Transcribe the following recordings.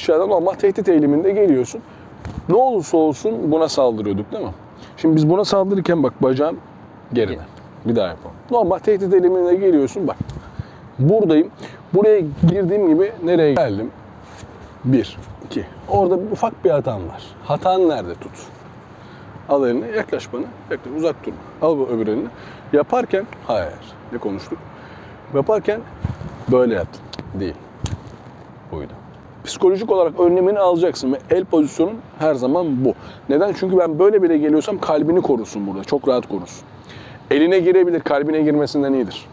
Aşağıdan normal tehdit eğiliminde geliyorsun. Ne olursa olsun buna saldırıyorduk değil mi? Şimdi biz buna saldırırken bak bacağım geride. Bir daha yapalım. Normal tehdit eğiliminde geliyorsun bak. Buradayım. Buraya girdiğim gibi nereye geldim? Bir, iki. Orada bir ufak bir hatan var. Hatan nerede tut? Al elini, yaklaş bana. Yaklaş, uzak durma. Al bu öbür elini. Yaparken, hayır. Ne konuştuk? Yaparken böyle yaptın. Değil. Buydu. Psikolojik olarak önlemini alacaksın ve el pozisyonun her zaman bu. Neden? Çünkü ben böyle bile geliyorsam kalbini korusun burada. Çok rahat korusun. Eline girebilir, kalbine girmesinden iyidir.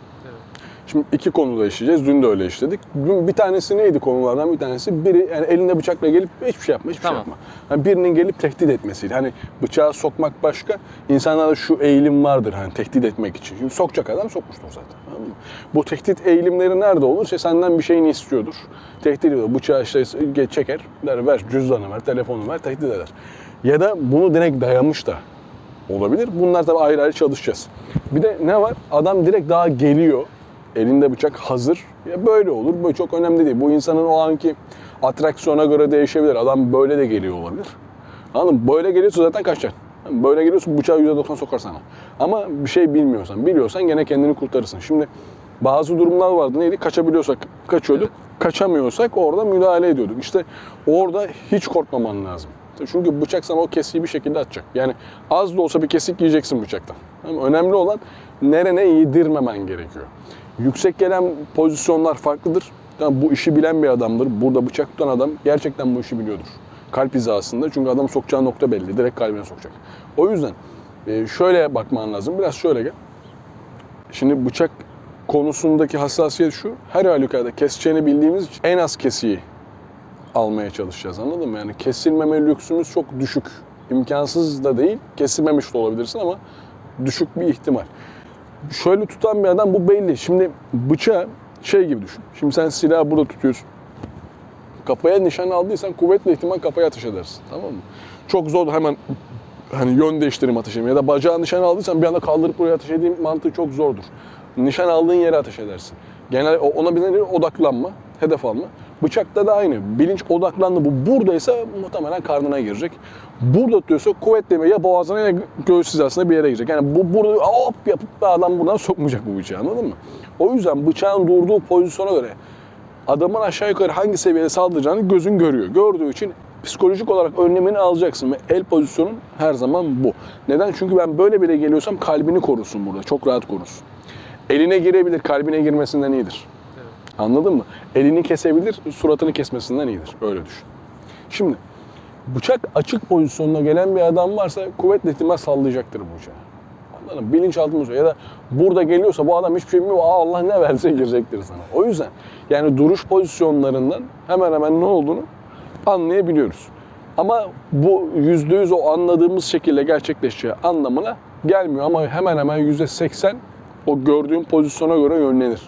Şimdi iki konuda işleyeceğiz. Dün de öyle işledik. Dün bir tanesi neydi konulardan bir tanesi? Biri yani elinde bıçakla gelip hiçbir şey yapma, hiçbir Tamam. şey yapma. Yani birinin gelip tehdit etmesiyle. Hani bıçağı sokmak başka. İnsanlarda şu eğilim vardır hani tehdit etmek için. Şimdi sokacak adam sokmuştur zaten. Anladın mı? Bu tehdit eğilimleri nerede olur? İşte senden bir şeyini istiyordur. Tehdit ediyor. Bıçağı işte çeker. Der ver cüzdanı ver, telefonu ver, tehdit eder. Ya da bunu direkt dayamış da olabilir. Bunlar tabii ayrı ayrı çalışacağız. Bir de ne var? Adam direkt daha geliyor. Elinde bıçak hazır. Ya böyle olur. Böyle çok önemli değil. Bu insanın o anki atraksiyona göre değişebilir. Adam böyle de geliyor olabilir. Anladın mı? Böyle geliyorsa zaten kaçacaksın. Böyle geliyorsa bıçağı %90 sokar sana. Ama bir şey bilmiyorsan, biliyorsan gene kendini kurtarırsın. Şimdi bazı durumlar vardı. Neydi? Kaçabiliyorsak kaçıyorduk. Kaçamıyorsak orada müdahale ediyorduk. İşte orada hiç korkmaman lazım. Çünkü bıçak sana o kesiği bir şekilde atacak. Yani az da olsa bir kesik yiyeceksin bıçaktan. Önemli olan nerene yedirmemen gerekiyor. Yüksek gelen pozisyonlar farklıdır. Yani bu işi bilen bir adamdır. Burada bıçak tutan adam gerçekten bu işi biliyordur. Kalp hizasında çünkü adam sokacağı nokta belli. Direkt kalbine sokacak. O yüzden e, şöyle bakman lazım. Biraz şöyle gel. Şimdi bıçak konusundaki hassasiyet şu. Her halükarda keseceğini bildiğimiz için en az kesiği almaya çalışacağız anladın mı? Yani kesilmeme lüksümüz çok düşük. İmkansız da değil, kesilmemiş de olabilirsin ama düşük bir ihtimal. Şöyle tutan bir adam bu belli. Şimdi bıçağı şey gibi düşün. Şimdi sen silahı burada tutuyorsun. Kafaya nişan aldıysan kuvvetli ihtimal kafaya ateş edersin. Tamam mı? Çok zor hemen hani yön değiştireyim ateş. Ya da bacağı nişan aldıysan bir anda kaldırıp buraya ateş edeyim mantığı çok zordur. Nişan aldığın yere ateş edersin. Genel ona bir? Odaklanma, hedef alma. Bıçakta da aynı. Bilinç odaklandı. Bu buradaysa muhtemelen karnına girecek. Burada tutuyorsa kuvvetli ya boğazına ya göğüs hizasına bir yere girecek. Yani bu burada hop yapıp da adam buradan sokmayacak bu bıçağı anladın mı? O yüzden bıçağın durduğu pozisyona göre adamın aşağı yukarı hangi seviyede saldıracağını gözün görüyor. Gördüğü için psikolojik olarak önlemini alacaksın ve el pozisyonun her zaman bu. Neden? Çünkü ben böyle bile geliyorsam kalbini korusun burada. Çok rahat korusun. Eline girebilir, kalbine girmesinden iyidir. Anladın mı? Elini kesebilir, suratını kesmesinden iyidir. Öyle düşün. Şimdi bıçak açık pozisyonuna gelen bir adam varsa kuvvetle ihtimal sallayacaktır bıçağı. Anladın mı? Bilinçaltımız. Ya da burada geliyorsa bu adam hiçbir şey bilmiyor. Aa, Allah ne verse girecektir sana. O yüzden yani duruş pozisyonlarından hemen hemen ne olduğunu anlayabiliyoruz. Ama bu yüzde yüz o anladığımız şekilde gerçekleşeceği anlamına gelmiyor. Ama hemen hemen yüzde seksen o gördüğün pozisyona göre yönlenir.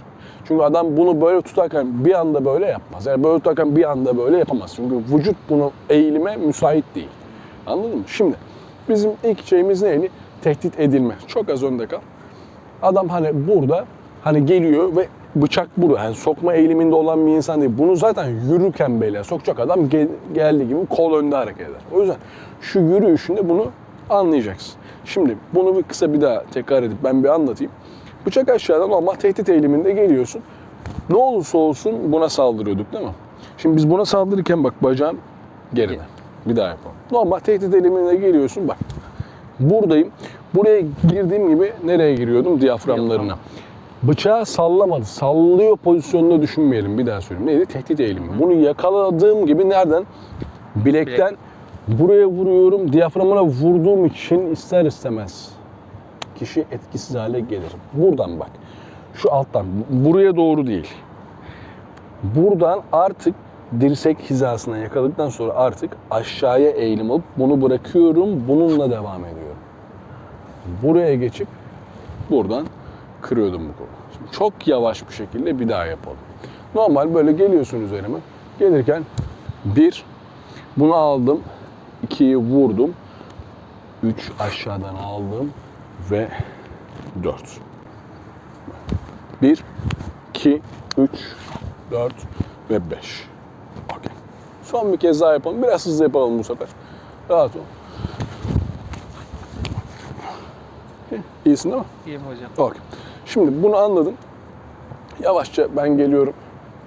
Çünkü adam bunu böyle tutarken bir anda böyle yapmaz. Yani böyle tutarken bir anda böyle yapamaz. Çünkü vücut bunu eğilime müsait değil. Anladın mı? Şimdi bizim ilk şeyimiz neydi? Tehdit edilme. Çok az önde kal. Adam hani burada hani geliyor ve bıçak burada. Yani sokma eğiliminde olan bir insan değil. Bunu zaten yürürken böyle sokacak adam gel, geldiği gibi kol önde hareket eder. O yüzden şu yürüyüşünde bunu anlayacaksın. Şimdi bunu bir kısa bir daha tekrar edip ben bir anlatayım. Bıçak aşağıdan normal tehdit eğiliminde geliyorsun. Ne olursa olsun buna saldırıyorduk değil mi? Şimdi biz buna saldırırken bak bacağım geride. Bir daha yapalım. Normal tehdit eğiliminde geliyorsun bak. Buradayım. Buraya girdiğim gibi nereye giriyordum? Diyaframlarına. Bıçağı sallamadı. Sallıyor pozisyonunda düşünmeyelim. Bir daha söyleyeyim. Neydi? Tehdit eğilimi. Bunu yakaladığım gibi nereden? Bilekten buraya vuruyorum. Diyaframına vurduğum için ister istemez kişi etkisiz hale gelir. Buradan bak. Şu alttan. Buraya doğru değil. Buradan artık dirsek hizasına yakaladıktan sonra artık aşağıya eğilim alıp bunu bırakıyorum. Bununla devam ediyorum. Buraya geçip buradan kırıyordum bu kolu. Şimdi çok yavaş bir şekilde bir daha yapalım. Normal böyle geliyorsun üzerime. Gelirken bir, bunu aldım. ikiyi vurdum. Üç aşağıdan aldım ve 4. 1, 2, 3, 4 ve 5. Okey. Son bir kez daha yapalım. Biraz hızlı yapalım bu sefer. Rahat ol. Okey, İyisin değil mi? İyiyim hocam. Okey. Şimdi bunu anladın. Yavaşça ben geliyorum.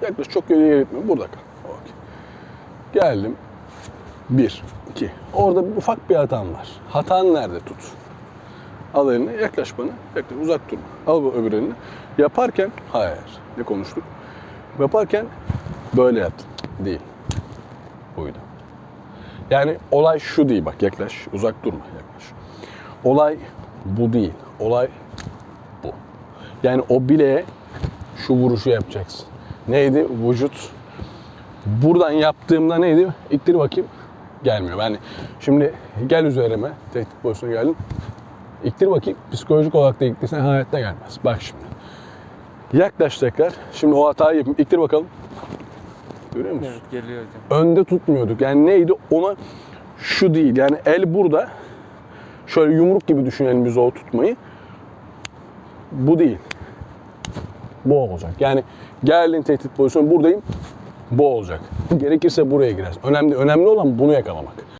Yaklaş çok geriye gitme. Burada kal. Okey. Geldim. Bir, iki. Orada bir ufak bir hatan var. Hatan nerede tut? Al elini, yaklaş bana. Yaklaş, uzak durma. Al bu öbür elini. Yaparken, hayır. Ne konuştuk? Yaparken böyle yaptın. Değil. Buydu. Yani olay şu değil bak yaklaş. Uzak durma yaklaş. Olay bu değil. Olay bu. Yani o bileğe şu vuruşu yapacaksın. Neydi? Vücut. Buradan yaptığımda neydi? İttir bakayım. Gelmiyor. Yani şimdi gel üzerime. Tehdit pozisyona geldim. İktir bakayım. Psikolojik olarak da iktirsen hayatta gelmez. Bak şimdi. Yaklaş tekrar. Şimdi o hatayı yapayım. İktir bakalım. Görüyor musun? Evet geliyor hocam. önde tutmuyorduk. Yani neydi? Ona şu değil. Yani el burada. Şöyle yumruk gibi düşünelim biz o tutmayı. Bu değil. Bu olacak. Yani geldin tehdit pozisyonu buradayım. Bu olacak. Gerekirse buraya girersin. Önemli önemli olan bunu yakalamak.